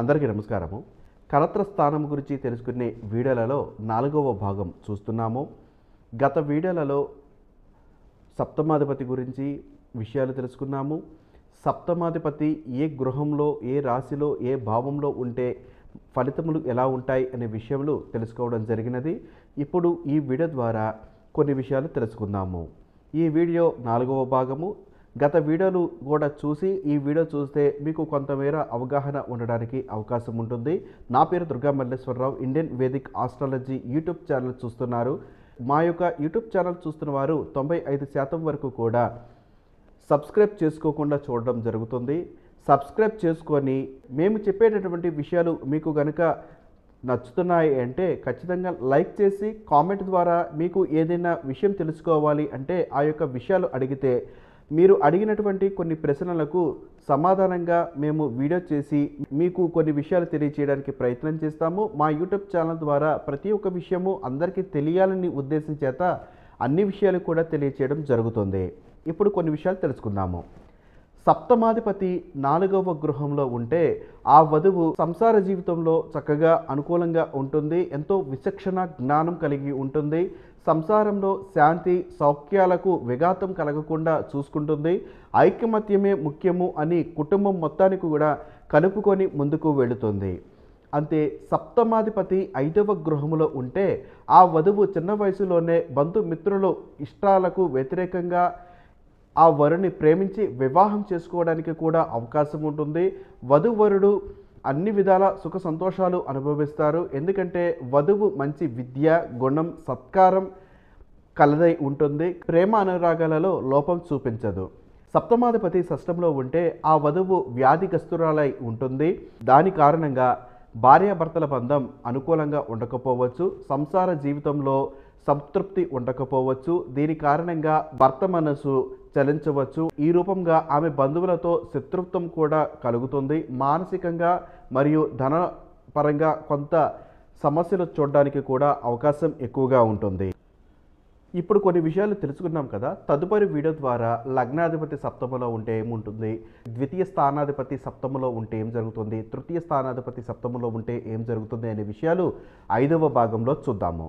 అందరికీ నమస్కారము. కలత్ర స్థానం గురించి తెలుసుకునే వీడియోలలో నాలుగవ భాగం చూస్తున్నాము. గత వీడియోలలో సప్తమాధిపతి గురించి విషయాలు తెలుసుకున్నాము. సప్తమాధిపతి ఏ గృహంలో ఏ రాశిలో ఏ భావంలో ఉంటే ఫలితములు ఎలా ఉంటాయి అనే విషయంలో తెలుసుకోవడం జరిగినది. ఇప్పుడు ఈ వీడియో ద్వారా కొన్ని విషయాలు తెలుసుకుందాము. ఈ వీడియో నాలుగవ భాగము. గత వీడియోలు కూడా చూసి ఈ వీడియో చూస్తే మీకు కొంతమేర అవగాహన ఉండడానికి అవకాశం ఉంటుంది. నా పేరు Durga Malleswararao Indian Vedic astrology YouTube channel చూస్తున్నారు. మా యొక్క యూట్యూబ్ ఛానల్ చూస్తున్న వారు తొంభై ఐదు శాతం వరకు కూడా సబ్స్క్రైబ్ చేసుకోకుండా చూడడం జరుగుతుంది. సబ్స్క్రైబ్ చేసుకొని మేము చెప్పేటటువంటి విషయాలు మీకు గనుక నచ్చుతున్నాయి అంటే ఖచ్చితంగా లైక్ చేసి కామెంట్ ద్వారా మీకు ఏదైనా విషయం తెలుసుకోవాలి అంటే ఆ యొక్క విషయాలు అడిగితే మీరు అడిగినటువంటి కొన్ని ప్రశ్నలకు సమాధానంగా మేము వీడియో చేసి మీకు కొన్ని విషయాలు తెలియచేయడానికి ప్రయత్నం చేస్తాము. మా యూట్యూబ్ ఛానల్ ద్వారా ప్రతి ఒక్క విషయము అందరికీ తెలియాలని ఉద్దేశం చేత అన్ని విషయాలు కూడా తెలియచేయడం జరుగుతుంది. ఇప్పుడు కొన్ని విషయాలు తెలుసుకుందాము. సప్తమాధిపతి నాలుగవ గృహంలో ఉంటే ఆ వధువు సంసార జీవితంలో చక్కగా అనుకూలంగా ఉంటుంది. ఎంతో విచక్షణ జ్ఞానం కలిగి ఉంటుంది. సంసారంలో శాంతి సౌఖ్యాలకు విఘాతం కలగకుండా చూసుకుంటుంది. ఐకమత్యమే ముఖ్యము అని కుటుంబం మొత్తానికి కూడా కలుపుకొని ముందుకు వెళుతుంది. అంతే సప్తమాధిపతి ఐదవ గృహములో ఉంటే ఆ వధువు చిన్న వయసులోనే బంధుమిత్రులు ఇష్టాలకు వ్యతిరేకంగా ఆ వరుని ప్రేమించి వివాహం చేసుకోవడానికి కూడా అవకాశం ఉంటుంది. వధువరుడు అన్ని విధాల సుఖ సంతోషాలు అనుభవిస్తారు. ఎందుకంటే వధువు మంచి విద్య గుణం సత్కారం కలదై ఉంటుంది. ప్రేమ అనురాగాలలో లోపం చూపించదు. సప్తమాధిపతి షష్టంలో ఉంటే ఆ వధువు వ్యాధిగ్రస్తురాలై ఉంటుంది. దాని కారణంగా భార్యాభర్తల బంధం అనుకూలంగా ఉండకపోవచ్చు. సంసార జీవితంలో సంతృప్తి ఉండకపోవచ్చు. దీని కారణంగా భర్త మనసు చలించవచ్చు. ఈ రూపంగా ఆమె బంధువులతో శత్రుత్వం కూడా కలుగుతుంది. మానసికంగా మరియు ధన పరంగా కొంత సమస్యలు చూడడానికి కూడా అవకాశం ఎక్కువగా ఉంటుంది. ఇప్పుడు కొన్ని విషయాలు తెలుసుకున్నాం కదా. తదుపరి వీడియో ద్వారా లగ్నాధిపతి సప్తములో ఉంటే ఏముంటుంది? ద్వితీయ స్థానాధిపతి సప్తములో ఉంటే ఏం జరుగుతుంది? తృతీయ స్థానాధిపతి సప్తములో ఉంటే ఏం జరుగుతుంది? అనే విషయాలు ఐదవ భాగంలో చూద్దాము.